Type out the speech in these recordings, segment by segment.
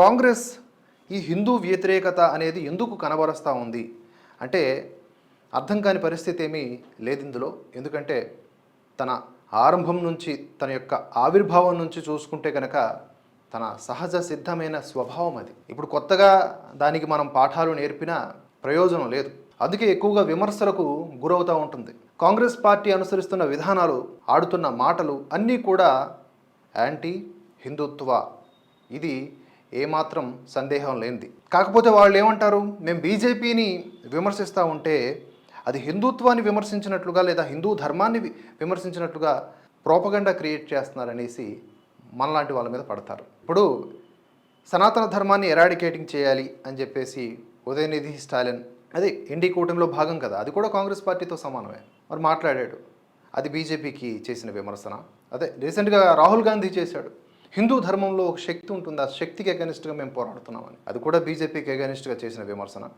కాంగ్రెస్ ఈ హిందూ వ్యతిరేకత అనేది ఎందుకు కనబరుస్తూ ఉంది? అంటే అర్థం కాని పరిస్థితి ఏమీ లేదు ఇందులో. ఎందుకంటే తన ఆరంభం నుంచి తన యొక్క ఆవిర్భావం నుంచి చూసుకుంటే కనుక తన సహజ సిద్ధమైన స్వభావం అది. ఇప్పుడు కొత్తగా దానికి మనం పాఠాలు నేర్పినా ప్రయోజనం లేదు. అందుకే ఎక్కువగా విమర్శలకు గురవుతూ ఉంటుంది. కాంగ్రెస్ పార్టీ అనుసరిస్తున్న విధానాలు ఆడుతున్న మాటలు అన్నీ కూడా యాంటీ హిందుత్వ ఇది ఏమాత్రం సందేహం లేనిది. కాకపోతే వాళ్ళు ఏమంటారు మేము బీజేపీని విమర్శిస్తూ ఉంటే అది హిందుత్వాన్ని విమర్శించినట్లుగా లేదా హిందూ ధర్మాన్ని విమర్శించినట్లుగా ప్రోపగండా క్రియేట్ చేస్తున్నారనేసి మనలాంటి వాళ్ళ మీద పడతారు. ఇప్పుడు సనాతన ధర్మాన్ని ఎరాడికేటింగ్ చేయాలి అని చెప్పేసి ఉదయనిధి స్టాలిన్ అదే ఎన్డీ కూటమిలో భాగం కదా అది కూడా కాంగ్రెస్ పార్టీతో సమానమే. మరి మాట్లాడాడు. అది బీజేపీకి చేసిన విమర్శన. అదే రీసెంట్గా రాహుల్ గాంధీ చేశాడు. హిందూ ధర్మంలో ఒక శక్తి ఉంటుంది. ఆ శక్తికి అగనిస్ట్గా మేము పోరాడుతున్నామని. అది కూడా బీజేపీకి అగనిస్ట్గా చేసిన విమర్శన.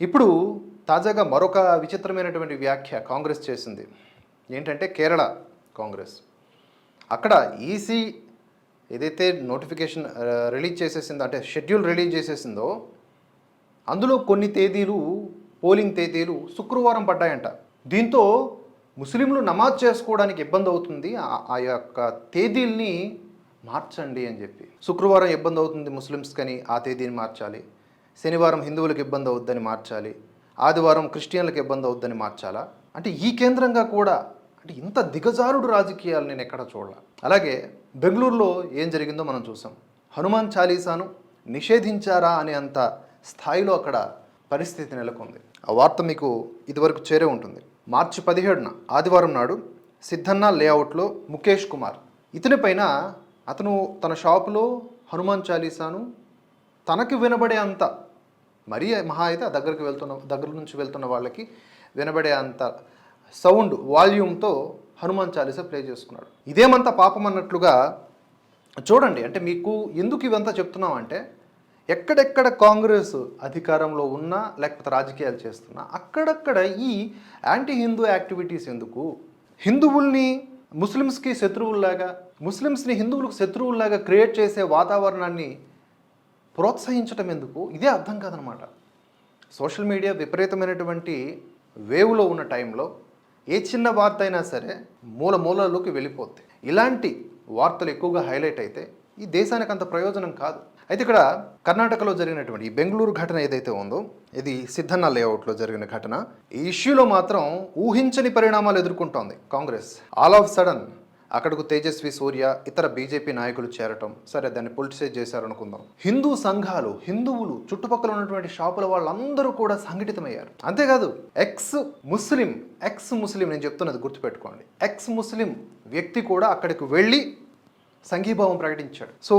ఇప్పుడు తాజాగా మరొక విచిత్రమైనటువంటి వ్యాఖ్య కాంగ్రెస్ చేసింది. ఏంటంటే కేరళ కాంగ్రెస్. అక్కడ ఈసీ ఏదైతే నోటిఫికేషన్ రిలీజ్ చేసేసిందో అంటే షెడ్యూల్ రిలీజ్ చేసేసిందో అందులో కొన్ని తేదీలు పోలింగ్ తేదీలు శుక్రవారం పడ్డాయంట. దీంతో ముస్లింలు నమాజ్ చేసుకోవడానికి ఇబ్బంది అవుతుంది. ఆ- ఆ యొక్క తేదీల్ని మార్చండి అని చెప్పి. శుక్రవారం ఇబ్బంది అవుతుంది ముస్లిమ్స్కని ఆ తేదీని మార్చాలి. శనివారం హిందువులకు ఇబ్బంది అవుద్దని మార్చాలి. ఆదివారం క్రిస్టియన్లకు ఇబ్బంది అవుద్దని మార్చాలా? అంటే ఈ కేంద్రంగా కూడా అంటే ఇంత దిగజారుడు రాజకీయాలు నేను ఎక్కడ చూడాల? అలాగే బెంగళూరులో ఏం జరిగిందో మనం చూసాం. హనుమాన్ చాలీసాను నిషేధించారా అనే అంత స్థాయిలో అక్కడ పరిస్థితి నెలకొంది. ఆ వార్త మీకు ఇదివరకు చేరే ఉంటుంది. మార్చి పదిహేడున ఆదివారం నాడు సిద్ధన్న లేఅవుట్లో ముఖేష్ కుమార్ ఇతని పైన అతను తన షాపులో హనుమాన్ చాలీసాను తనకి వినబడే అంత మరీ మహా అయితే దగ్గరికి వెళ్తున్న దగ్గర నుంచి వెళ్తున్న వాళ్ళకి వినబడే అంత సౌండ్ వాల్యూమ్తో హనుమాన్ చాలీసా ప్లే చేసుకున్నాడు. ఇదేమంత పాపం అన్నట్లుగా చూడండి అంటే మీకు ఎందుకు ఇవంతా చెప్తున్నాం అంటే ఎక్కడెక్కడ కాంగ్రెస్ అధికారంలో ఉన్నా లేకపోతే రాజకీయాలు చేస్తున్నా అక్కడక్కడ ఈ యాంటీ హిందూ యాక్టివిటీస్ ఎందుకు? హిందువుల్ని ముస్లిమ్స్కి శత్రువుల్లాగా ముస్లిమ్స్ని హిందువులకు శత్రువుల్లాగా క్రియేట్ చేసే వాతావరణాన్ని ప్రోత్సహించటం ఎందుకు? ఇదే అర్థం కాదనమాట. సోషల్ మీడియా విపరీతమైనటువంటి వేవ్లో ఉన్న టైంలో ఏ చిన్న వార్త అయినా సరే మూల మూలలోకి వెళ్ళిపోద్ది. ఇలాంటి వార్తలు ఎక్కువగా హైలైట్ అయితే ఈ దేశానికి అంత ప్రయోజనం కాదు. అయితే ఇక్కడ కర్ణాటకలో జరిగినటువంటి ఈ బెంగళూరు ఘటన ఏదైతే ఉందో ఇది సిద్ధన్న లేఅవుట్లో జరిగిన ఘటన. ఈ ఇష్యూలో మాత్రం ఊహించని పరిణామాలు ఎదుర్కొంటోంది కాంగ్రెస్. ఆల్ ఆఫ్ సడన్ అక్కడకు తేజస్వి సూర్య ఇతర బీజేపీ నాయకులు చేరటం. సరే దాన్ని పొలిటిసైజ్ చేశారనుకుందాం. హిందూ సంఘాలు హిందువులు చుట్టుపక్కల ఉన్నటువంటి షాపుల వాళ్ళందరూ కూడా సంఘటితమయ్యారు. అంతేకాదు ఎక్స్ ముస్లిం ఎక్స్ ముస్లిం నేను చెప్తున్నది గుర్తుపెట్టుకోండి. ఎక్స్ ముస్లిం వ్యక్తి కూడా అక్కడికి వెళ్ళి సంఘీభావం ప్రకటించాడు. సో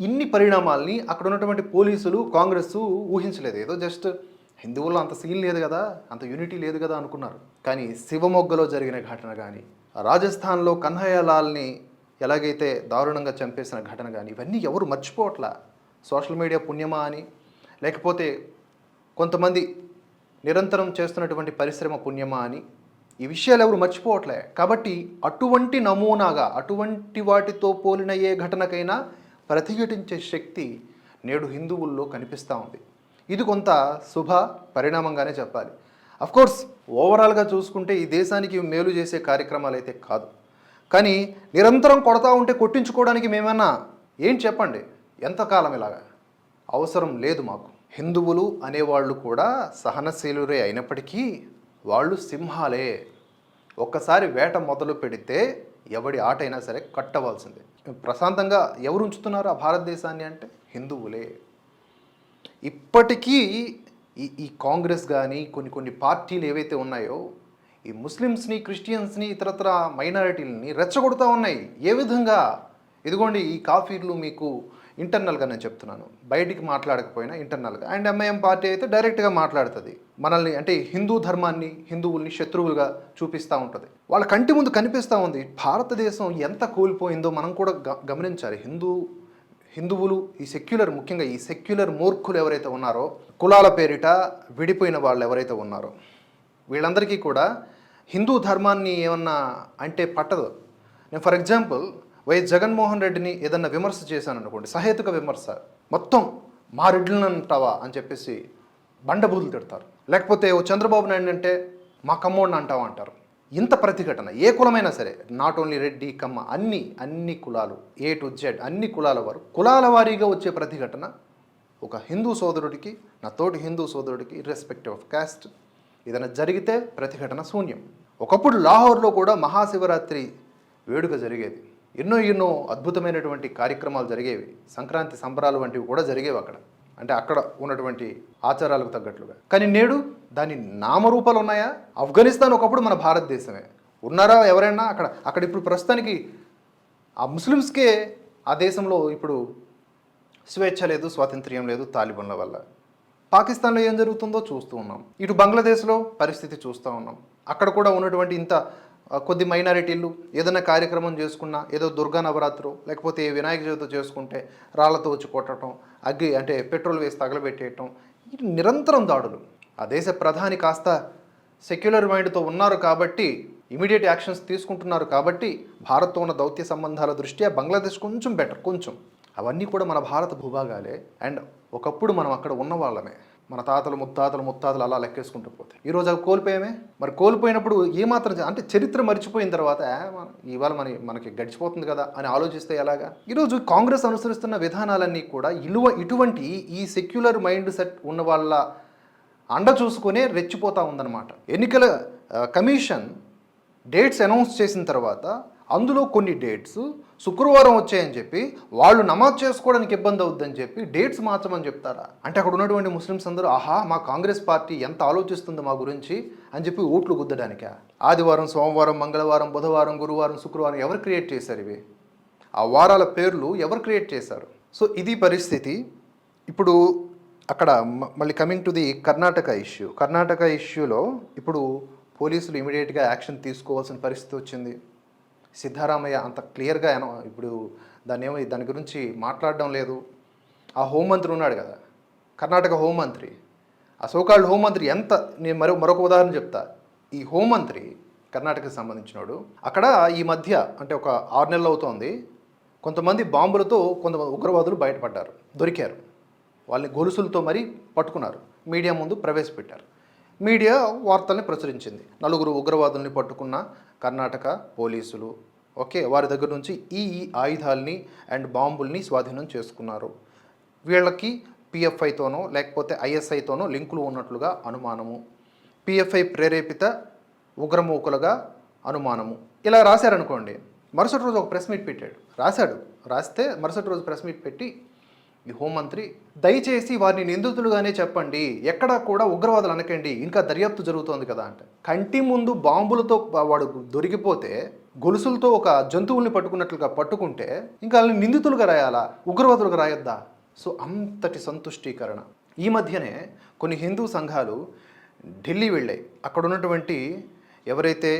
ఇన్ని పరిణామాల్ని అక్కడ ఉన్నటువంటి పోలీసులు కాంగ్రెస్ ఊహించలేదు. ఏదో జస్ట్ హిందువుల్లో అంత సీన్ లేదు కదా అంత యూనిటీ లేదు కదా అనుకున్నారు. కానీ శివమొగ్గలో జరిగిన ఘటన కానీ రాజస్థాన్లో కన్హయ్యలాల్ని ఎలాగైతే దారుణంగా చంపేసిన ఘటన కానీ ఇవన్నీ ఎవరు మర్చిపోవట్లా? సోషల్ మీడియా పుణ్యమా అని? లేకపోతే కొంతమంది నిరంతరం చేస్తున్నటువంటి పరిశ్రమ పుణ్యమా అని? ఈ విషయాలు ఎవరు మర్చిపోవట్లే. కాబట్టి అటువంటి నమూనాగా అటువంటి వాటితో పోలిన ఏ ఘటనకైనా ప్రతిఘటించే శక్తి నేడు హిందువుల్లో కనిపిస్తూ ఉంది. ఇది కొంత శుభ పరిణామంగానే చెప్పాలి. కోర్స్ ఓవరాల్గా చూసుకుంటే ఈ దేశానికి మేలు చేసే కార్యక్రమాలు అయితే కాదు. కానీ నిరంతరం కొడతా ఉంటే కొట్టించుకోవడానికి మేమన్నా ఏం చెప్పండి? ఎంతకాలం ఇలాగా? అవసరం లేదు మాకు. హిందువులు అనేవాళ్ళు కూడా సహనశీలురే అయినప్పటికీ వాళ్ళు సింహాలే. ఒక్కసారి వేట మొదలు పెడితే ఎవడి ఆటైనా సరే కట్టవలసిందే. ప్రశాంతంగా ఎవరు ఉంచుతున్నారు ఆ భారతదేశాన్ని అంటే హిందువులే. ఇప్పటికీ ఈ ఈ కాంగ్రెస్ కానీ కొన్ని కొన్ని పార్టీలు ఏవైతే ఉన్నాయో ఈ ముస్లిమ్స్ని క్రిస్టియన్స్ని ఇతరత్ర మైనారిటీలని రెచ్చగొడుతూ ఉన్నాయి. ఏ విధంగా? ఇదిగోండి ఈ కాఫీర్లు మీకు ఇంటర్నల్గా నేను చెప్తున్నాను. బయటికి మాట్లాడకపోయినా ఇంటర్నల్గా. అండ్ ఎంఐఎం పార్టీ అయితే డైరెక్ట్గా మాట్లాడుతుంది. మనల్ని అంటే హిందూ ధర్మాన్ని హిందువుల్ని శత్రువులుగా చూపిస్తూ ఉంటుంది. వాళ్ళ కంటి ముందు కనిపిస్తూ ఉంది. భారతదేశం ఎంత కూలిపోయిందో మనం కూడా గ గమనించాలి. హిందూ హిందువులు ఈ సెక్యులర్ ముఖ్యంగా ఈ సెక్యులర్ మూర్ఖులు ఎవరైతే ఉన్నారో కులాల పేరిట విడిపోయిన వాళ్ళు ఎవరైతే ఉన్నారో వీళ్ళందరికీ కూడా హిందూ ధర్మాన్ని ఏమన్నా అంటే పట్టదు. నేను ఫర్ ఎగ్జాంపుల్ వైఎస్ జగన్మోహన్ రెడ్డిని ఏదన్నా విమర్శ చేశాను అనుకోండి సహేతుక విమర్శ మొత్తం మా రెడ్లను అంటావా అని చెప్పేసి బండబూదులు తిడతారు. లేకపోతే ఓ చంద్రబాబు నాయుడు అంటే మా కమ్మోడిని అంటావా అంటారు. ఇంత ప్రతిఘటన ఏ కులమైనా సరే నాట్ ఓన్లీ రెడ్డి కమ్మ అన్ని అన్ని కులాలు ఏ టు జెడ్ అన్ని కులాల వారు కులాల వారీగా వచ్చే ప్రతిఘటన ఒక హిందూ సోదరుడికి నా తోటి హిందూ సోదరుడికి ఇర్రెస్పెక్టివ్ ఆఫ్ కాస్ట్ ఏదైనా జరిగితే ప్రతిఘటన శూన్యం. ఒకప్పుడు లాహోర్లో కూడా మహాశివరాత్రి వేడుక జరిగేది. ఎన్నో ఎన్నో అద్భుతమైనటువంటి కార్యక్రమాలు జరిగేవి. సంక్రాంతి సంబరాలు వంటివి కూడా జరిగేవి అక్కడ. అంటే అక్కడ ఉన్నటువంటి ఆచారాలకు తగ్గట్లుగా. కానీ నేడు దాని నామరూపాలు ఉన్నాయా? ఆఫ్ఘనిస్తాన్ ఒకప్పుడు మన భారతదేశమే. ఉన్నారా ఎవరైనా? అక్కడ అక్కడ ఇప్పుడు ప్రస్తుతానికి ఆ ముస్లిమ్స్కే ఆ దేశంలో ఇప్పుడు స్వేచ్ఛ లేదు స్వాతంత్ర్యం లేదు తాలిబన్ల వల్ల. పాకిస్తాన్లో ఏం జరుగుతుందో చూస్తూ ఉన్నాం. ఇటు బంగ్లాదేశ్లో పరిస్థితి చూస్తూ ఉన్నాం. అక్కడ కూడా ఉన్నటువంటి ఇంత కొద్ది మైనారిటీలు ఏదైనా కార్యక్రమం చేసుకున్నా ఏదో దుర్గా నవరాత్రు లేకపోతే వినాయక చవితి చేసుకుంటే రాళ్ళతో వచ్చి కొట్టడం అగ్గి అంటే పెట్రోల్ వేసి తగలబెట్టేయటం ఇది నిరంతరం దాడులు. ఆ దేశ ప్రధాని కాస్త సెక్యులర్ మైండ్తో ఉన్నారు కాబట్టి ఇమీడియట్ యాక్షన్స్ తీసుకుంటున్నారు కాబట్టి భారత్తో ఉన్న దౌత్య సంబంధాల దృష్ట్యా బంగ్లాదేశ్ కొంచెం బెటర్ కొంచెం. అవన్నీ కూడా మన భారత భూభాగాలే. అండ్ ఒకప్పుడు మనం అక్కడ ఉన్న వాళ్ళమే మన తాతలు ముత్తాతలు ముత్తాతలు అలా లెక్కేసుకుంటూ పోతే. ఈరోజు అవి కోల్పోయామే? మరి కోల్పోయినప్పుడు ఏమాత్రం అంటే చరిత్ర మర్చిపోయిన తర్వాత ఇవాళ మన మనకి గడిచిపోతుంది కదా అని ఆలోచిస్తే ఎలాగా? ఈరోజు కాంగ్రెస్ అనుసరిస్తున్న విధానాలన్నీ కూడా ఇలువ ఇటువంటి ఈ సెక్యులర్ మైండ్ సెట్ ఉన్న వాళ్ళ అండ చూసుకునే రెచ్చిపోతా ఉందన్నమాట. ఎన్నికల కమిషన్ డేట్స్ అనౌన్స్ చేసిన తర్వాత అందులో కొన్ని డేట్స్ శుక్రవారం వచ్చాయని చెప్పి వాళ్ళు నమాజ్ చేసుకోవడానికి ఇబ్బంది అవుద్దని చెప్పి డేట్స్ మార్చమని చెప్తారా? అంటే అక్కడ ఉన్నటువంటి ముస్లిమ్స్ అందరూ ఆహా మా కాంగ్రెస్ పార్టీ ఎంత ఆలోచిస్తుంది మా గురించి? అని చెప్పి ఓట్లు గుద్దడానికా? ఆదివారం సోమవారం మంగళవారం బుధవారం గురువారం శుక్రవారం ఎవరు క్రియేట్ చేశారు ఇవి? ఆ వారాల పేర్లు ఎవరు క్రియేట్ చేశారు? సో ఇది పరిస్థితి. ఇప్పుడు అక్కడ మ- మళ్ళీ coming to the Karnataka issue Karnataka ఇష్యూలో ఇప్పుడు పోలీసులు ఇమీడియట్గా యాక్షన్ తీసుకోవాల్సిన పరిస్థితి వచ్చింది. సిద్ధారామయ్య అంత క్లియర్గా ఏమో ఇప్పుడు దాన్ని ఏమో దాని గురించి మాట్లాడడం లేదు. ఆ హోంమంత్రి ఉన్నాడు కదా కర్ణాటక హోంమంత్రి. ఆ సోకాల్డ్ హోంమంత్రి ఎంత నేను మరో మరొక ఉదాహరణ చెప్తా. ఈ హోంమంత్రి కర్ణాటకకు సంబంధించినోడు అక్కడ ఈ మధ్య అంటే ఒక ఆరు నెలలు అవుతోంది. కొంతమంది బాంబులతో కొంతమంది ఉగ్రవాదులు బయటపడ్డారు దొరికారు. వాళ్ళని గొలుసులతో మరీ పట్టుకున్నారు మీడియా ముందు ప్రవేశపెట్టారు. మీడియా వార్తల్ని ప్రచురించింది. నలుగురు ఉగ్రవాదుల్ని పట్టుకున్న కర్ణాటక పోలీసులు. ఓకే వారి దగ్గర నుంచి ఈ ఈ ఆయుధాలని అండ్ బాంబుల్ని స్వాధీనం చేసుకున్నారు. వీళ్ళకి పిఎఫ్ఐతోనో లేకపోతే ఐఎస్ఐతోనో లింకులు ఉన్నట్లుగా అనుమానము. పిఎఫ్ఐ ప్రేరేపిత ఉగ్రమూకులుగా అనుమానము. ఇలా రాశారనుకోండి మరుసటి రోజు ఒక ప్రెస్ మీట్ పెట్టాడు. రాశాడు. రాస్తే మరుసటి రోజు ప్రెస్ మీట్ పెట్టి ఈ హోంమంత్రి దయచేసి వారిని నిందితులుగానే చెప్పండి. ఎక్కడా కూడా ఉగ్రవాదులు అనకండి. ఇంకా దర్యాప్తు జరుగుతోంది కదా అంటే. కంటి ముందు బాంబులతో వాడు దొరికిపోతే గొలుసులతో ఒక జంతువుల్ని పట్టుకున్నట్లుగా పట్టుకుంటే ఇంకా వాళ్ళని నిందితులుగా రాయాలా? ఉగ్రవాదులుగా రాయొద్దా? సో అంతటి సంతుష్టీకరణ. ఈ మధ్యనే కొన్ని హిందూ సంఘాలు ఢిల్లీ వెళ్ళాయి. అక్కడ ఉన్నటువంటి ఎవరైతే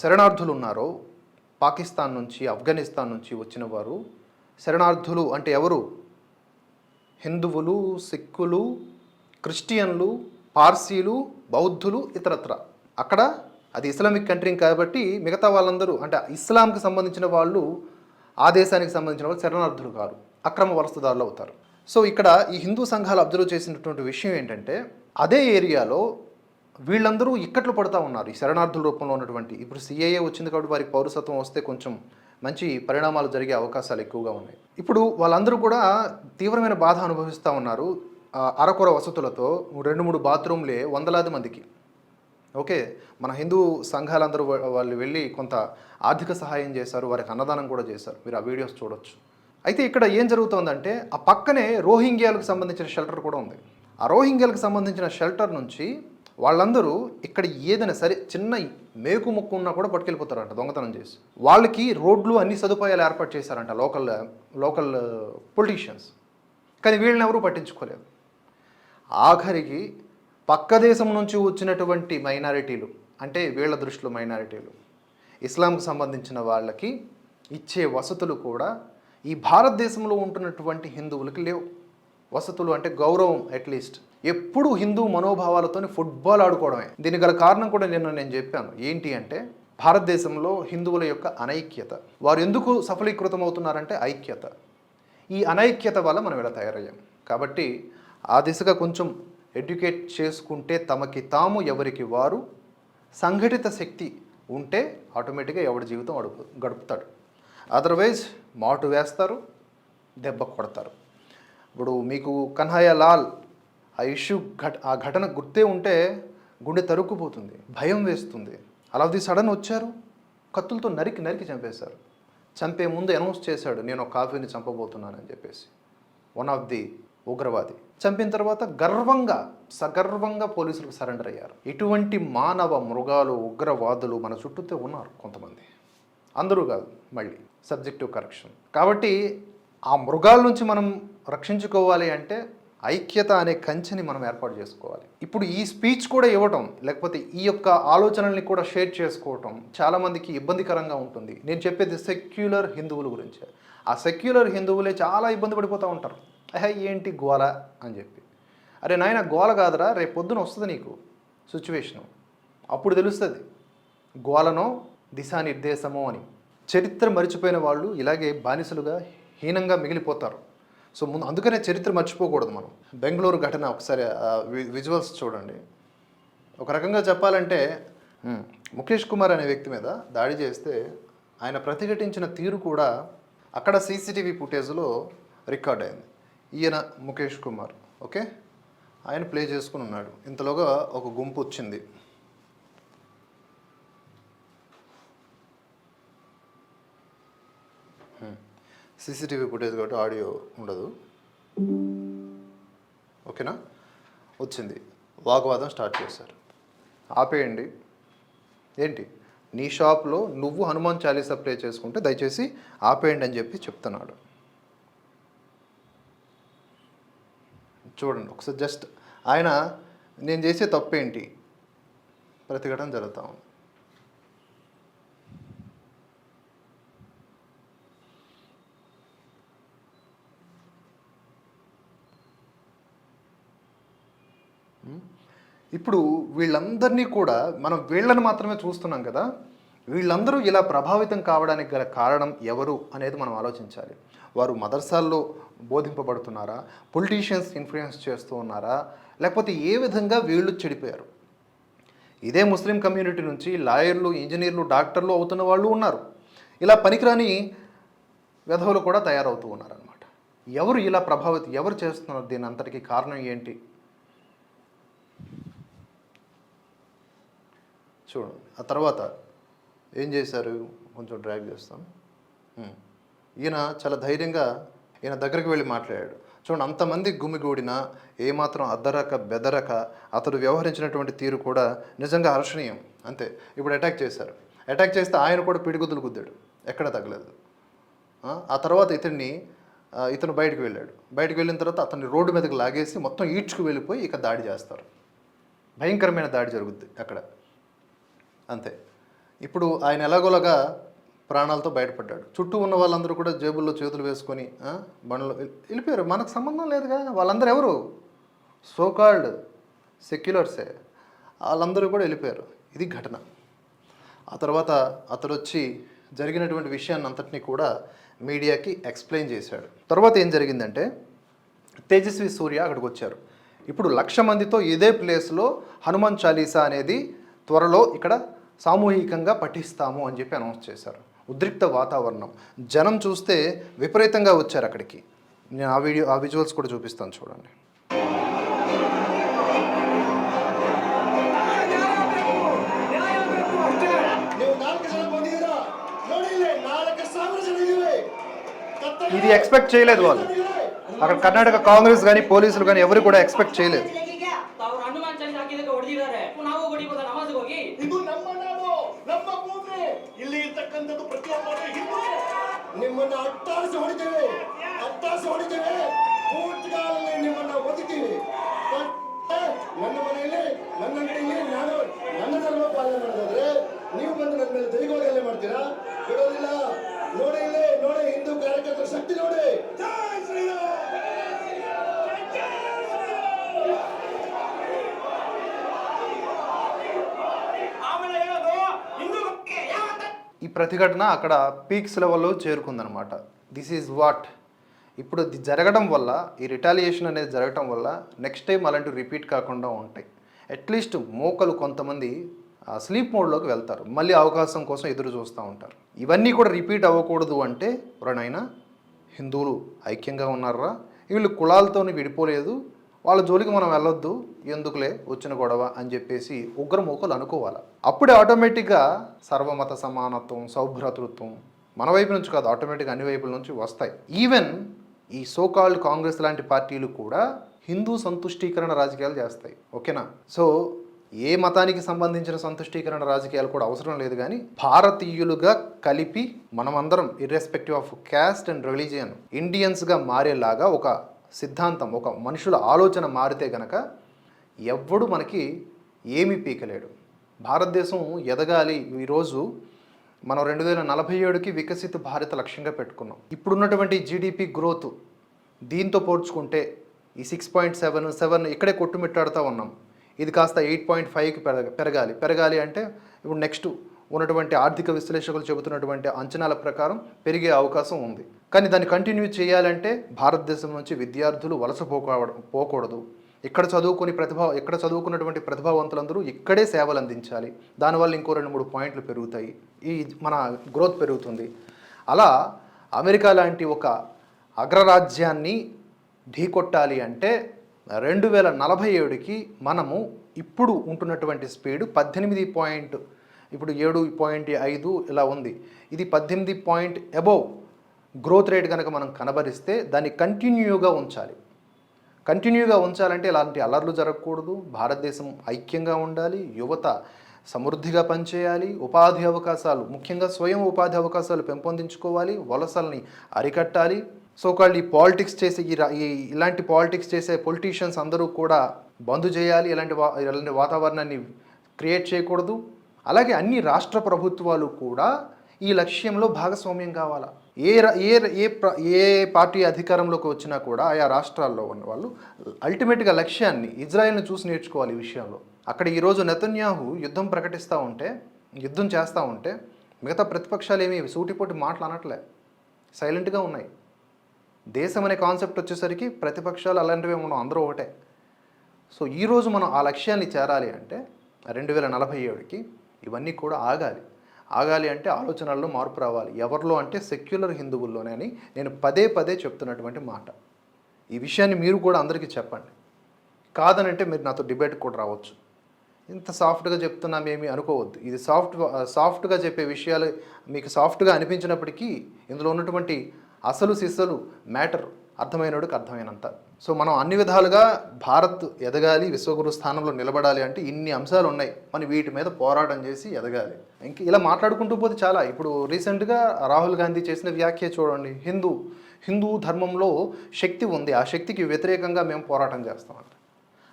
శరణార్థులు ఉన్నారో పాకిస్తాన్ నుంచి ఆఫ్ఘనిస్తాన్ నుంచి వచ్చిన వారు శరణార్థులు అంటే ఎవరు? హిందువులు సిక్కులు క్రిస్టియన్లు పార్సీలు బౌద్ధులు ఇతరత్ర. అక్కడ అది ఇస్లామిక్ కంట్రీ కాబట్టి మిగతా వాళ్ళందరూ అంటే ఇస్లాంకి సంబంధించిన వాళ్ళు ఆ దేశానికి సంబంధించిన వాళ్ళు శరణార్థులు కారు అక్రమ వలసదారులు అవుతారు. సో ఇక్కడ ఈ హిందూ సంఘాలు అబ్జర్వ్ చేసినటువంటి విషయం ఏంటంటే అదే ఏరియాలో వీళ్ళందరూ ఇక్కట్లు పడుతూ ఉన్నారు ఈ శరణార్థుల రూపంలో ఉన్నటువంటి. ఇప్పుడు సిఏఏ వచ్చింది కాబట్టి వారికి పౌరసత్వం వస్తే కొంచెం మంచి పరిణామాలు జరిగే అవకాశాలు ఎక్కువగా ఉన్నాయి. ఇప్పుడు వాళ్ళందరూ కూడా తీవ్రమైన బాధ అనుభవిస్తూ ఉన్నారు. అరకొర వసతులతో రెండు మూడు బాత్రూమ్లే వందలాది మందికి. ఓకే మన హిందూ సంఘాలందరూ వాళ్ళు వెళ్ళి కొంత ఆర్థిక సహాయం చేశారు వారికి అన్నదానం కూడా చేశారు. మీరు ఆ వీడియోస్ చూడొచ్చు. అయితే ఇక్కడ ఏం జరుగుతోందంటే ఆ పక్కనే రోహింగ్యాలకు సంబంధించిన షెల్టర్ కూడా ఉంది. ఆ రోహింగ్యాలకు సంబంధించిన షెల్టర్ నుంచి వాళ్ళందరూ ఇక్కడ ఏదైనా సరే చిన్న మేకు ముక్కు ఉన్నా కూడా పట్టుకెళ్ళిపోతారంట దొంగతనం చేసి. వాళ్ళకి రోడ్లు అన్ని సదుపాయాలు ఏర్పాటు చేశారంట లోకల్ లోకల్ పొలిటీషియన్స్. కానీ వీళ్ళని ఎవరూ పట్టించుకోలేదు. ఆఖరికి పక్క దేశం నుంచి వచ్చినటువంటి మైనారిటీలు అంటే వీళ్ళ దృష్టిలో మైనారిటీలు ఇస్లాంకు సంబంధించిన వాళ్ళకి ఇచ్చే వసతులు కూడా ఈ భారతదేశంలో ఉంటున్నటువంటి హిందువులకి లేవు. వసతులు అంటే గౌరవం అట్లీస్ట్. ఎప్పుడు హిందూ మనోభావాలతో ఫుట్బాల్ ఆడుకోవడమే. దీనికి గల కారణం కూడా నిన్న నేను చెప్పాను. ఏంటి అంటే భారతదేశంలో హిందువుల యొక్క అనైక్యత. వారు ఎందుకు సఫలీకృతం అవుతున్నారంటే ఐక్యత. ఈ అనైక్యత వల్ల మనం ఇలా తయారయ్యాం. కాబట్టి ఆ దిశగా కొంచెం ఎడ్యుకేట్ చేసుకుంటే తమకి తాము ఎవరికి వారు సంఘటిత శక్తి ఉంటే ఆటోమేటిక్గా ఎవడి జీవితం అడుపు గడుపుతాడు. అదర్వైజ్ మాటు వేస్తారు దెబ్బ కొడతారు. ఇప్పుడు మీకు కన్హయ్య లాల్ ఆ ఇష్యూ ఘట ఆ ఘటన గుర్తే ఉంటే గుండె తరుక్కుపోతుంది భయం వేస్తుంది. అలాది సడన్ వచ్చారు కత్తులతో నరికి నరికి చంపేశారు. చంపే ముందు అనౌన్స్ చేశాడు నేను ఒక కాఫీని చంపబోతున్నానని చెప్పేసి. వన్ ఆఫ్ ది ఉగ్రవాది. చంపిన తర్వాత గర్వంగా సగర్వంగా పోలీసులకు సరెండర్ అయ్యారు. ఇటువంటి మానవ మృగాలు ఉగ్రవాదులు మన చుట్టూతో ఉన్నారు కొంతమంది. అందరూ కాదు మళ్ళీ సబ్జెక్టివ్ కరెక్షన్. కాబట్టి ఆ మృగాల నుంచి మనం రక్షించుకోవాలి అంటే ఐక్యత అనే కంచెని మనం ఏర్పాటు చేసుకోవాలి. ఇప్పుడు ఈ స్పీచ్ కూడా ఇవ్వటం లేకపోతే ఈ యొక్క ఆలోచనల్ని కూడా షేర్ చేసుకోవటం చాలామందికి ఇబ్బందికరంగా ఉంటుంది. నేను చెప్పేది సెక్యులర్ హిందువుల గురించి. ఆ సెక్యులర్ హిందువులే చాలా ఇబ్బంది పడిపోతూ ఉంటారు. అహే ఏంటి గోల? అని చెప్పి. అరే నాయన గోల కాదురా రేపు పొద్దున వస్తుంది నీకు సిచ్యువేషను. అప్పుడు తెలుస్తుంది. గోలనో దిశానిర్దేశమో అని. చరిత్ర మర్చిపోయిన వాళ్ళు ఇలాగే బానిసలుగా హీనంగా మిగిలిపోతారు. సో ముందు అందుకనే చరిత్ర మర్చిపోకూడదు మనం. బెంగళూరు ఘటన ఒకసారి వి- విజువల్స్ చూడండి. ఒక రకంగా చెప్పాలంటే ముఖేష్ కుమార్ అనే వ్యక్తి మీద దాడి చేస్తే ఆయన ప్రతిఘటించిన తీరు కూడా అక్కడ సీసీటీవీ ఫుటేజ్లో రికార్డ్ అయింది. ఈయన ముఖేష్ కుమార్ ఓకే? ఆయన ప్లే చేసుకుని ఉన్నాడు. ఇంతలోగా ఒక గుంపు వచ్చింది. సీసీటీవీ ఫుటేజ్ కాబట్టి ఆడియో ఉండదు. ఓకేనా? వచ్చింది. వాగ్వాదం స్టార్ట్ చేశారు ఆపేయండి. ఏంటి? నీ షాప్లో నువ్వు హనుమాన్ చాలీసా ప్లే చేసుకుంటే దయచేసి ఆపేయండి అని చెప్పి చెప్తున్నాడు. చూడండి ఒకసారి జస్ట్ ఆయన నేను చేసే తప్పేంటి? ప్రతిఘటన జరుగుతా ఉంది. ఇప్పుడు వీళ్ళందరినీ కూడా మనం వీళ్ళని మాత్రమే చూస్తున్నాం కదా వీళ్ళందరూ ఇలా ప్రభావితం కావడానికి గల కారణం ఎవరు అనేది మనం ఆలోచించాలి. వారు మదర్సాల్లో బోధింపబడుతున్నారా? పొలిటీషియన్స్ ఇన్ఫ్లుయెన్స్ చేస్తూ ఉన్నారా? లేకపోతే ఏ విధంగా వీళ్ళు చెడిపోయారు? ఇదే ముస్లిం కమ్యూనిటీ నుంచి లాయర్లు ఇంజనీర్లు డాక్టర్లు అవుతున్న వాళ్ళు ఉన్నారు. ఇలా పనికిరాని విధవులు కూడా తయారవుతూ ఉన్నారనమాట ఎవరు ఇలా ప్రభావితం ఎవరు చేస్తున్నారు? దీని అంతటికి కారణం ఏంటి? చూడండి ఆ తర్వాత ఏం చేశారు? కొంచెం డ్రాగ్ చేస్తాం. ఈయన చాలా ధైర్యంగా ఈయన దగ్గరికి వెళ్ళి మాట్లాడాడు. చూడండి అంతమంది గుమిగూడిన ఏమాత్రం అద్దరక బెదరక అతడు వ్యవహరించినటువంటి తీరు కూడా నిజంగా హర్షణీయం. అంతే. ఇప్పుడు అటాక్ చేశారు. అటాక్ చేస్తే ఆయన కూడా పిడిగుద్దులు గుద్దాడు. ఎక్కడ తగ్గలేదు ఆ, తర్వాత ఇతన్ని ఇతను బయటకు వెళ్ళాడు. బయటకు వెళ్ళిన తర్వాత అతన్ని రోడ్డు మీదకి లాగేసి మొత్తం ఈడ్చుకు వెళ్ళిపోయి ఇక దాడి చేస్తారు. భయంకరమైన దాడి జరుగుద్ది అక్కడ. అంతే. ఇప్పుడు ఆయన ఎలాగోలాగా ప్రాణాలతో బయటపడ్డాడు. చుట్టూ ఉన్న వాళ్ళందరూ కూడా జేబుల్లో చేతులు వేసుకొని బండ్లు వెళ్ళిపోయారు. మనకు సంబంధం లేదుగా. వాళ్ళందరూ ఎవరు? సోకాల్డ్ సెక్యులర్సే. వాళ్ళందరూ కూడా వెళ్ళిపోయారు. ఇది ఘటన. ఆ తర్వాత అతడు వచ్చి జరిగినటువంటి విషయాన్ని అంతటినీ కూడా మీడియాకి ఎక్స్ప్లెయిన్ చేశాడు. తర్వాత ఏం జరిగిందంటే తేజస్వి సూర్య అక్కడికి వచ్చారు ఇప్పుడు లక్ష మందితో ఇదే ప్లేస్లో హనుమాన్ చాలీసా అనేది త్వరలో ఇక్కడ సామూహికంగా పఠిస్తాము అని చెప్పి అనౌన్స్ చేశారు. ఉద్రిక్త వాతావరణం. జనం చూస్తే విపరీతంగా వచ్చారు అక్కడికి. నేను ఆ వీడియో ఆ విజువల్స్ కూడా చూపిస్తాను చూడండి. ఇది ఎక్స్పెక్ట్ చేయలేదు వాళ్ళు. అక్కడ కర్ణాటక కాంగ్రెస్ కానీ పోలీసులు కానీ ఎవరు కూడా ఎక్స్పెక్ట్ చేయలేదు. ನಿಮ್ಮನ್ನ ಅಟ್ಟಾರಿಸಿ ಹೊಡಿತೇವೆ. ಅಟ್ಟಾರಿಸಿ ಹೊಡಿತೇವೆ. ಪೂರ್ತಿಗಾಲಲ್ಲಿ ನಿಮ್ಮನ್ನ ಒದಿತೀವಿ ನನ್ನ ಮನೆಯಲ್ಲಿ, ನನ್ನ ಅಂಗಡಿಯಲ್ಲಿ ನಾನು, ನನ್ನ ಧರ್ಮ ಪಾಲನೆ ಮಾಡೋದಾದ್ರೆ ನೀವು ಬಂದು ನನ್ನ ಮೇಲೆ ತೆರಿಗೆ ಮಾಡ್ತೀರಾ? ಬಿಡೋದಿಲ್ಲ. ನೋಡಿ ಇಲ್ಲೇ, ನೋಡಿ ಹಿಂದೂ ಕಾರ್ಯಕರ್ತರ ಶಕ್ತಿ ನೋಡಿ. ప్రతిఘటన అక్కడ పీక్స్ లెవెల్లో చేరుకుందనమాట దిస్ ఈజ్ వాట్ ఇప్పుడు ఇది జరగడం వల్ల ఈ రిటాలియేషన్ అనేది జరగడం వల్ల నెక్స్ట్ టైం అలాంటివి రిపీట్ కాకుండా ఉంటాయి. అట్లీస్ట్ మోకలు కొంతమంది స్లీప్ మోడ్లోకి వెళ్తారు. మళ్ళీ అవకాశం కోసం ఎదురు చూస్తూ ఉంటారు. ఇవన్నీ కూడా రిపీట్ అవ్వకూడదు అంటే ఎవరైనా హిందువులు ఐక్యంగా ఉన్నారా? వీళ్ళు కులాలతోని విడిపోలేదు. వాళ్ళ జోలికి మనం వెళ్ళొద్దు ఎందుకులే వచ్చిన గొడవ అని చెప్పేసి ఉగ్ర మోకలు అనుకోవాలి. అప్పుడే ఆటోమేటిక్గా సర్వమత సమానత్వం సౌభ్రతృత్వం మన వైపు నుంచి కాదు ఆటోమేటిక్గా అన్ని వైపుల నుంచి వస్తాయి. ఈవెన్ ఈ సోకాల్డ్ కాంగ్రెస్ లాంటి పార్టీలు కూడా హిందూ సంతుష్టీకరణ రాజకీయాలు చేస్తాయి. ఓకేనా? సో ఏ మతానికి సంబంధించిన సంతుష్టీకరణ రాజకీయాలు కూడా అవసరం లేదు కానీ భారతీయులుగా కలిపి మనమందరం irrespective of caste and religion ఇండియన్స్గా మారేలాగా ఒక సిద్ధాంతం ఒక మనుషుల ఆలోచన మారితే గనక ఎవ్వడు మనకి ఏమీ పీకలేడు. భారతదేశం ఎదగాలి ఈరోజు మనం రెండు వేల నలభై ఏడుకి వికసిత భారత లక్ష్యంగా పెట్టుకున్నాం. ఇప్పుడున్నటువంటి జీడిపి గ్రోత్ దీంతో పోల్చుకుంటే ఈ సిక్స్ పాయింట్ సెవెన్ సెవెన్ ఇక్కడే కొట్టుమిట్టాడుతూ ఉన్నాం. ఇది కాస్త ఎయిట్ పాయింట్ ఫైవ్కి పెరగ పెరగాలి. పెరగాలి అంటే ఇప్పుడు నెక్స్ట్ ఉన్నటువంటి ఆర్థిక విశ్లేషకులు చెబుతున్నటువంటి అంచనాల ప్రకారం పెరిగే అవకాశం ఉంది. కానీ దాన్ని కంటిన్యూ చేయాలంటే భారతదేశం నుంచి విద్యార్థులు వలస పోకూడదు పోకూడదు. ఇక్కడ చదువుకుని ప్రతిభా ఇక్కడ చదువుకున్నటువంటి ప్రతిభావంతులందరూ ఇక్కడే సేవలు అందించాలి. దానివల్ల ఇంకో రెండు మూడు పాయింట్లు పెరుగుతాయి. ఈ మన గ్రోత్ పెరుగుతుంది. అలా అమెరికా లాంటి ఒక అగ్రరాజ్యాన్ని ఢీకొట్టాలి అంటే రెండు వేల నలభై ఏడుకి మనము ఇప్పుడు ఉంటున్నటువంటి స్పీడ్ పద్దెనిమిది పాయింట్ ఇప్పుడు ఏడు పాయింట్ ఐదు ఇలా ఉంది. ఇది పద్దెనిమిది పాయింట్ అబోవ్. గ్రోత్ రేట్ కనుక మనం కనబరిస్తే దాన్ని కంటిన్యూగా ఉంచాలి. కంటిన్యూగా ఉంచాలంటే ఇలాంటి అలర్లు జరగకూడదు. భారతదేశం ఐక్యంగా ఉండాలి. యువత సమృద్ధిగా పనిచేయాలి. ఉపాధి అవకాశాలు ముఖ్యంగా స్వయం ఉపాధి అవకాశాలు పెంపొందించుకోవాలి. వలసల్ని అరికట్టాలి. సోకాళ్ళు ఈ పాలిటిక్స్ చేసే ఈ ఈ ఇలాంటి పాలిటిక్స్ చేసే పొలిటీషియన్స్ అందరూ కూడా బంద్ చేయాలి. ఇలాంటి వా ఇలాంటి వాతావరణాన్ని క్రియేట్ చేయకూడదు. అలాగే అన్ని రాష్ట్ర ప్రభుత్వాలు కూడా ఈ లక్ష్యంలో భాగస్వామ్యం కావాలా? ఏ రా- ఏ ఏ ఏ పార్టీ అధికారంలోకి వచ్చినా కూడా ఆయా రాష్ట్రాల్లో ఉన్న వాళ్ళు అల్టిమేట్గా లక్ష్యాన్ని ఇజ్రాయెల్ని చూసి నేర్చుకోవాలి ఈ విషయంలో. అక్కడ ఈరోజు నెతన్యాహు యుద్ధం ప్రకటిస్తూ ఉంటే యుద్ధం చేస్తూ ఉంటే మిగతా ప్రతిపక్షాలు ఏమీ సూటిపోటి మాటలు అనట్లే. సైలెంట్గా ఉన్నాయి. దేశం అనే కాన్సెప్ట్ వచ్చేసరికి ప్రతిపక్షాలు అలాంటివి మనం అందరూ ఒకటే. సో ఈరోజు మనం ఆ లక్ష్యాన్ని చేరాలి అంటే రెండు వేల నలభై ఏడుకి ఇవన్నీ కూడా ఆగాలి. ఆగాలి అంటే ఆలోచనల్లో మార్పు రావాలి. ఎవరిలో అంటే సెక్యులర్ హిందువుల్లోనే అని నేను పదే పదే చెప్తున్నటువంటి మాట. ఈ విషయాన్ని మీరు కూడా అందరికీ చెప్పండి. కాదనంటే మీరు నాతో డిబేట్ కూడా రావచ్చు. ఇంత సాఫ్ట్గా చెప్తున్నామేమి అనుకోవద్దు. ఇది సాఫ్ట్ సాఫ్ట్గా చెప్పే విషయాలు మీకు సాఫ్ట్గా అనిపించినప్పటికీ ఇందులో ఉన్నటువంటి అసలు సిస్సలు మ్యాటర్ అర్థమైనడుకు అర్థమైనంత. సో మనం అన్ని విధాలుగా భారత్ ఎదగాలి విశ్వగురు స్థానంలో నిలబడాలి అంటే ఇన్ని అంశాలు ఉన్నాయి మనం వీటి మీద పోరాటం చేసి ఎదగాలి. ఇంక ఇలా మాట్లాడుకుంటూ పోతే చాలా. ఇప్పుడు రీసెంట్గా రాహుల్ గాంధీ చేసిన వ్యాఖ్య చూడండి. హిందూ హిందూ ధర్మంలో శక్తి ఉంది. ఆ శక్తికి వ్యతిరేకంగా మేము పోరాటం చేస్తామంట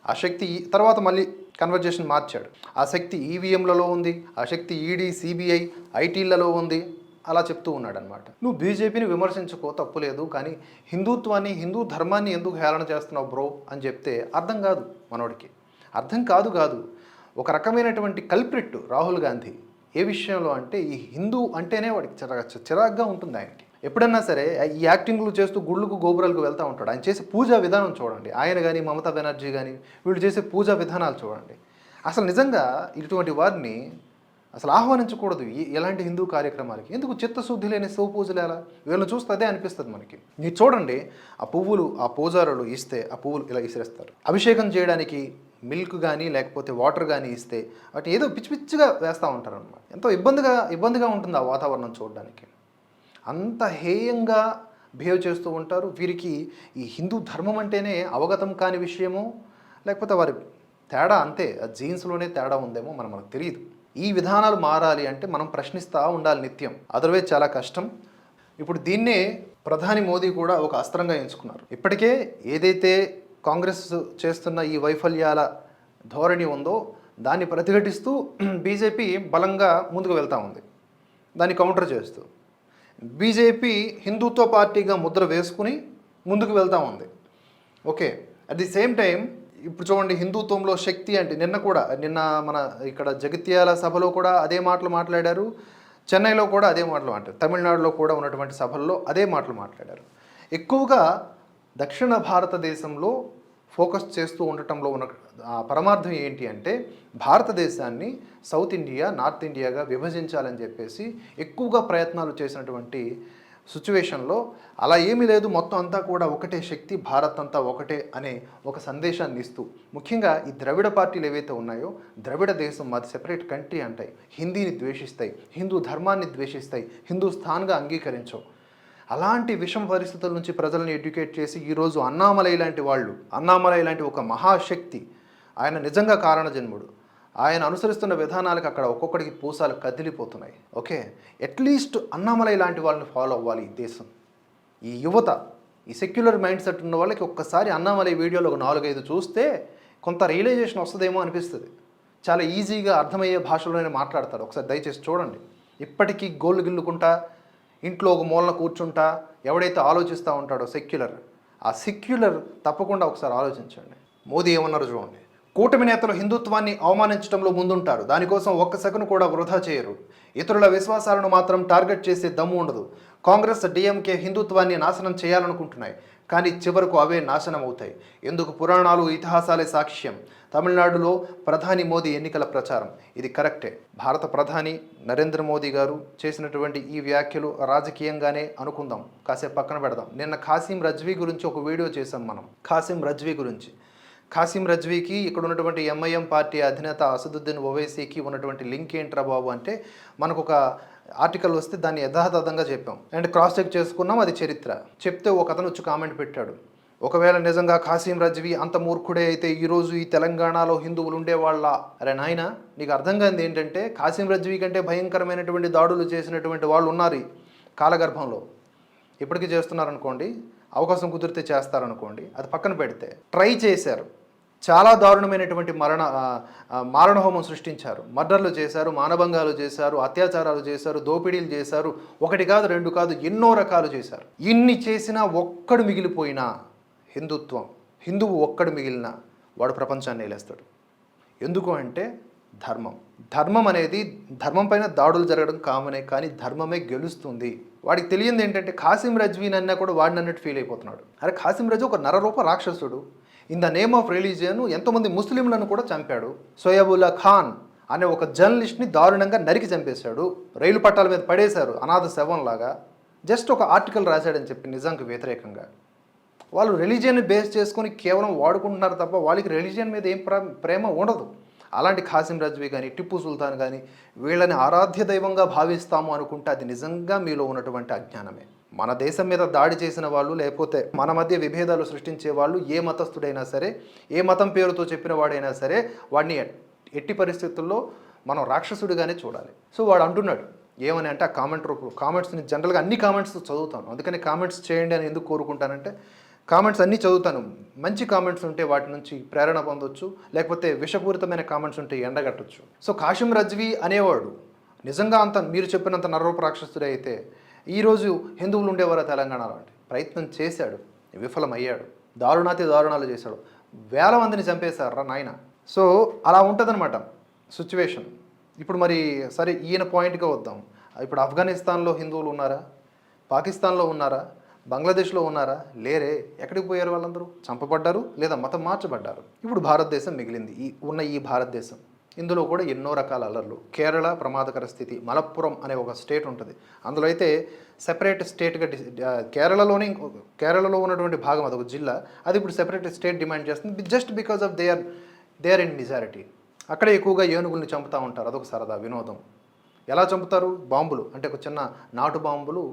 ఆ శక్తి తర్వాత మళ్ళీ కన్వర్జేషన్ మార్చాడు. ఆ శక్తి ఈవీఎంలలో ఉంది. ఆ శక్తి ఈడీ సిబిఐ ఐటీలలో ఉంది. అలా చెప్తూ ఉన్నాడు అనమాట నువ్వు బీజేపీని విమర్శించుకో తప్పులేదు కానీ హిందుత్వాన్ని హిందూ ధర్మాన్ని ఎందుకు హేళన చేస్తున్నావు బ్రో? అని చెప్తే అర్థం కాదు మనోడికి. అర్థం కాదు కాదు ఒక రకమైనటువంటి కల్ప్రిట్ రాహుల్ గాంధీ ఏ విషయంలో అంటే ఈ హిందూ అంటేనే వాడికి చిరా చిరాగ్గా ఉంటుంది ఆయనకి. ఎప్పుడన్నా సరే ఈ యాక్టింగ్లు చేస్తూ గుళ్ళకు గోపురాలకు వెళ్తూ ఉంటాడు. ఆయన చేసే పూజా విధానం చూడండి. ఆయన కానీ మమతా బెనర్జీ కానీ వీళ్ళు చేసే పూజా విధానాలు చూడండి. అసలు నిజంగా ఇటువంటి వారిని అసలు ఆహ్వానించకూడదు ఎలాంటి హిందూ కార్యక్రమాలకి. ఎందుకు చిత్తశుద్ధి లేని శివ పూజలు ఎలా? వీళ్ళని చూస్తే అదే అనిపిస్తుంది మనకి. మీరు చూడండి ఆ పువ్వులు ఆ పూజారులు ఇస్తే ఆ పువ్వులు ఇలా ఇసిరేస్తారు. అభిషేకం చేయడానికి మిల్క్ కానీ లేకపోతే వాటర్ కానీ ఇస్తే వాటి ఏదో పిచ్చి పిచ్చిగా వేస్తూ ఉంటారు అనమాట ఎంతో ఇబ్బందిగా ఇబ్బందిగా ఉంటుంది ఆ వాతావరణం చూడడానికి. అంత హేయంగా బిహేవ్ చేస్తూ ఉంటారు. వీరికి ఈ హిందూ ధర్మం అంటేనే అవగతం కాని విషయమో లేకపోతే వారి తేడా అంతే. ఆ జీన్స్లోనే తేడా ఉందేమో మనం మనకు తెలియదు ఈ విధానాలు మారాలి అంటే మనం ప్రశ్నిస్తూ ఉండాలి నిత్యం. అదర్వైజ్ చాలా కష్టం. ఇప్పుడు దీన్నే ప్రధాని మోదీ కూడా ఒక అస్త్రంగా ఎంచుకున్నారు. ఇప్పటికే ఏదైతే కాంగ్రెస్ చేస్తున్న ఈ వైఫల్యాల ధోరణి ఉందో దాన్ని ప్రతిఘటిస్తూ బీజేపీ బలంగా ముందుకు వెళ్తూ ఉంది. దాన్ని కౌంటర్ చేస్తూ. బీజేపీ హిందుత్వ పార్టీగా ముద్ర వేసుకుని ముందుకు వెళ్తూ ఉంది. Okay at the same time ఇప్పుడు చూడండి హిందుత్వంలో శక్తి అంటే నిన్న కూడా నిన్న మన ఇక్కడ జగిత్యాల సభలో కూడా అదే మాటలు మాట్లాడారు. చెన్నైలో కూడా అదే మాటలు మాట్లాడారు తమిళనాడులో కూడా ఉన్నటువంటి సభల్లో అదే మాటలు మాట్లాడారు. ఎక్కువగా దక్షిణ భారతదేశంలో ఫోకస్ చేస్తూ ఉండటంలో ఉన్న పరమార్థం ఏంటి అంటే భారతదేశాన్ని సౌత్ ఇండియా నార్త్ ఇండియాగా విభజించాలని చెప్పేసి ఎక్కువగా ప్రయత్నాలు చేసినటువంటి సిచ్యువేషన్లో అలా ఏమీ లేదు మొత్తం అంతా కూడా ఒకటే శక్తి భారత్ అంతా ఒకటే అనే ఒక సందేశాన్ని ఇస్తూ. ముఖ్యంగా ఈ ద్రవిడ పార్టీలు ఏవైతే ఉన్నాయో ద్రవిడ దేశం మాది సెపరేట్ కంట్రీ అంటాయి. హిందీని ద్వేషిస్తాయి హిందూ ధర్మాన్ని ద్వేషిస్తాయి హిందూస్థాన్గా అంగీకరించవు. అలాంటి విషమ పరిస్థితుల నుంచి ప్రజలను ఎడ్యుకేట్ చేసి ఈరోజు అన్నామలై లాంటి వాళ్ళు అన్నామలై లాంటి ఒక మహాశక్తి ఆయన నిజంగా కారణజన్ముడు ఆయన అనుసరిస్తున్న విధానాలకు అక్కడ ఒక్కొక్కడికి పూసాలు కదిలిపోతున్నాయి. ఓకే? అట్లీస్ట్ అన్నామలై లాంటి వాళ్ళని ఫాలో అవ్వాలి ఈ దేశం. ఈ యువత ఈ సెక్యులర్ మైండ్ సెట్ ఉన్న వాళ్ళకి ఒక్కసారి అన్నామలై వీడియోలో ఒక నాలుగైదు చూస్తే కొంత రియలైజేషన్ వస్తుందేమో అనిపిస్తుంది. చాలా ఈజీగా అర్థమయ్యే భాషలోనే మాట్లాడతాడు ఒకసారి దయచేసి చూడండి. ఇప్పటికీ గోళ్ళు గిల్లుకుంటా ఇంట్లో ఒక మూలన కూర్చుంటా ఎవడైతే ఆలోచిస్తూ ఉంటాడో సెక్యులర్ ఆ సెక్యులర్ తప్పకుండా ఒకసారి ఆలోచించండి. మోదీ ఏమన్నారు చూడండి. కూటమి నేతలు హిందుత్వాన్ని అవమానించడంలో ముందుంటారు. దానికోసం ఒక్క సెకను కూడా వృధా చేయరు. ఇతరుల విశ్వాసాలను మాత్రం టార్గెట్ చేసే దమ్ము ఉండదు. కాంగ్రెస్ డిఎంకే హిందుత్వాన్ని నాశనం చేయాలనుకుంటున్నాయి. కానీ చివరకు అవే నాశనం అవుతాయి ఎందుకు? పురాణాలు ఇతిహాసాలే సాక్ష్యం. తమిళనాడులో ప్రధాని మోదీ ఎన్నికల ప్రచారం. ఇది కరెక్టే. భారత ప్రధాని నరేంద్ర మోదీ గారు చేసినటువంటి ఈ వ్యాఖ్యలు రాజకీయంగానే అనుకుందాం. కాసేపు పక్కన పెడదాం. నిన్న ఖాసీం రజ్వీ గురించి ఒక వీడియో చేశాం మనం. ఖాసీం రజ్వీ గురించి. ఖాసిం రజ్వీకి ఇక్కడ ఉన్నటువంటి ఎంఐఎం పార్టీ అధినేత అసదుద్దీన్ ఓవైసీకి ఉన్నటువంటి లింక్ ఏంట్రా బాబు అంటే మనకు ఒక ఆర్టికల్ వస్తే దాన్ని యథాతథంగా చెప్పాం. అండ్ క్రాస్ చెక్ చేసుకున్నాం అది చరిత్ర. చెప్తే ఒక అతను వచ్చి కామెంట్ పెట్టాడు. ఒకవేళ నిజంగా ఖాసీం రజ్వీ అంత మూర్ఖుడే అయితే ఈరోజు ఈ తెలంగాణలో హిందువులు ఉండేవాళ్ళ? అరే నాయన నీకు అర్థం కానిది ఏంటంటే ఖాసీం రజ్వీ కంటే భయంకరమైనటువంటి దాడులు చేసినటువంటి వాళ్ళు ఉన్నారు కాలగర్భంలో. ఇప్పటికీ చేస్తున్నారనుకోండి అవకాశం కుదిరితే చేస్తారనుకోండి అది పక్కన పెడితే. ట్రై చేశారు. చాలా దారుణమైనటువంటి మరణ మారణహోమం సృష్టించారు. మర్డర్లు చేశారు మానభంగాలు చేశారు అత్యాచారాలు చేశారు దోపిడీలు చేశారు. ఒకటి కాదు రెండు కాదు ఎన్నో రకాలు చేశారు. ఇన్ని చేసినా ఒక్కడు మిగిలిపోయినా హిందుత్వం హిందువు ఒక్కడు మిగిలిన వాడు ప్రపంచాన్ని ఏలేస్తాడు. ఎందుకు అంటే ధర్మం. ధర్మం అనేది ధర్మం పైన దాడులు జరగడం కామనే కానీ ధర్మమే గెలుస్తుంది. వాడికి తెలియంది ఏంటంటే ఖాసిం రజ్వీన్ అన్నా కూడా వాడిని అన్నట్టు ఫీల్ అయిపోతున్నాడు. అరే ఖాసిం రజు ఒక నరరూప రాక్షసుడు. In the name of religion ఎంతోమంది ముస్లింలను కూడా చంపాడు. సోయబుల్లా ఖాన్ అనే ఒక జర్నలిస్ట్ని దారుణంగా నరికి చంపేశాడు. రైలు పట్టాల మీద పడేశారు అనాథ శవంలాగా. జస్ట్ ఒక ఆర్టికల్ రాశాడని చెప్పి నిజాంకి వ్యతిరేకంగా. వాళ్ళు రిలీజియన్ని బేస్ చేసుకొని కేవలం వాడుకుంటున్నారు తప్ప వాళ్ళకి రిలీజియన్ మీద ఏం ప్రేమ ఉండదు. అలాంటి ఖాసిం రజ్వీ కానీ టిప్పు సుల్తాన్ కానీ వీళ్ళని ఆరాధ్య దైవంగా భావిస్తాము అనుకుంటే అది నిజంగా మీలో ఉన్నటువంటి అజ్ఞానమే. మన దేశం మీద దాడి చేసిన వాళ్ళు లేకపోతే మన మధ్య విభేదాలు సృష్టించే వాళ్ళు ఏ మతస్థుడైనా సరే ఏ మతం పేరుతో చెప్పిన వాడైనా సరే వాడిని ఎట్టి పరిస్థితుల్లో మనం రాక్షసుడిగానే చూడాలి. సో వాడు అంటున్నాడు ఏమని అంటే ఆ కామెంట్ రూపంలో కామెంట్స్ని జనరల్గా అన్ని కామెంట్స్ చదువుతాను. అందుకని కామెంట్స్ చేయండి అని ఎందుకు కోరుకుంటానంటే కామెంట్స్ అన్నీ చదువుతాను. మంచి కామెంట్స్ ఉంటే వాటి నుంచి ప్రేరణ పొందొచ్చు లేకపోతే విషపూరితమైన కామెంట్స్ ఉంటే ఎండగట్టచ్చు. సో కాశిం రజ్వి అనేవాడు నిజంగా అంత మీరు చెప్పినంత నరూప రాక్షసుడైతే అయితే ఈరోజు హిందువులు ఉండేవారు తెలంగాణలో అంటే? ప్రయత్నం చేశాడు. విఫలమయ్యాడు. దారుణాతి దారుణాలు చేశాడు. వేల మందిని చంపేశారా నాయన? సో అలా ఉంటుందన్నమాట సిచ్యువేషన్. ఇప్పుడు మరి సరే ఈయన పాయింట్గా వద్దాం. ఇప్పుడు ఆఫ్ఘనిస్తాన్లో హిందువులు ఉన్నారా? పాకిస్తాన్లో ఉన్నారా? బంగ్లాదేశ్లో ఉన్నారా? లేరే. ఎక్కడికి పోయారు వాళ్ళందరూ? చంపబడ్డారు లేదా మతం మార్చబడ్డారు? ఇప్పుడు భారతదేశం మిగిలింది. ఈ ఉన్న ఈ భారతదేశం. ఇందులో కూడా ఎన్నో రకాల అలర్లు. కేరళ ప్రమాదకర స్థితి మలప్పురం అనే ఒక స్టేట్ ఉంటుంది. అందులో అయితే సెపరేట్ స్టేట్గా డి కేరళలోనే కేరళలో ఉన్నటువంటి భాగం అదొక జిల్లా. అది ఇప్పుడు సెపరేట్ స్టేట్ డిమాండ్ చేస్తుంది just because of they are they are in majority అక్కడే ఎక్కువగా ఏనుగుల్ని చంపుతూ ఉంటారు. అదొక సరదా వినోదం. ఎలా చంపుతారు? బాంబులు. అంటే ఒక చిన్న నాటు బాంబులు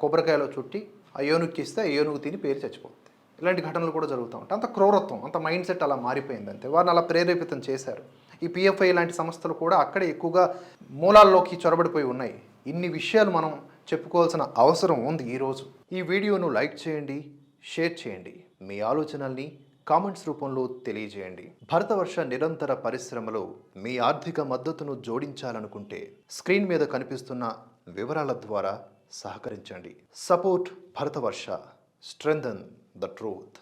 కొబ్బరికాయలో చుట్టి ఆ ఏనుగుకి ఇస్తే ఆ ఏనుగు తిని పేరు చచ్చిపోతుంది ఇలాంటి ఘటనలు కూడా జరుగుతూ ఉంటాయి. అంత క్రూరత్వం అంత మైండ్ సెట్ అలా మారిపోయింది అంతే వారిని అలా ప్రేరేపితం చేశారు. ఈ పిఎఫ్ఐ లాంటి సంస్థలు కూడా అక్కడే ఎక్కువగా మూలాల్లోకి చొరబడిపోయి ఉన్నాయి. ఇన్ని విషయాలు మనం చెప్పుకోవాల్సిన అవసరం ఉంది ఈరోజు ఈ వీడియోను లైక్ చేయండి షేర్ చేయండి. మీ ఆలోచనల్ని కామెంట్స్ రూపంలో తెలియజేయండి. భరతవర్ష నిరంతర పరిశ్రమలో మీ ఆర్థిక మద్దతును జోడించాలనుకుంటే స్క్రీన్ మీద కనిపిస్తున్న వివరాల ద్వారా సహకరించండి. Support Bharatavarsha. Strengthen the truth.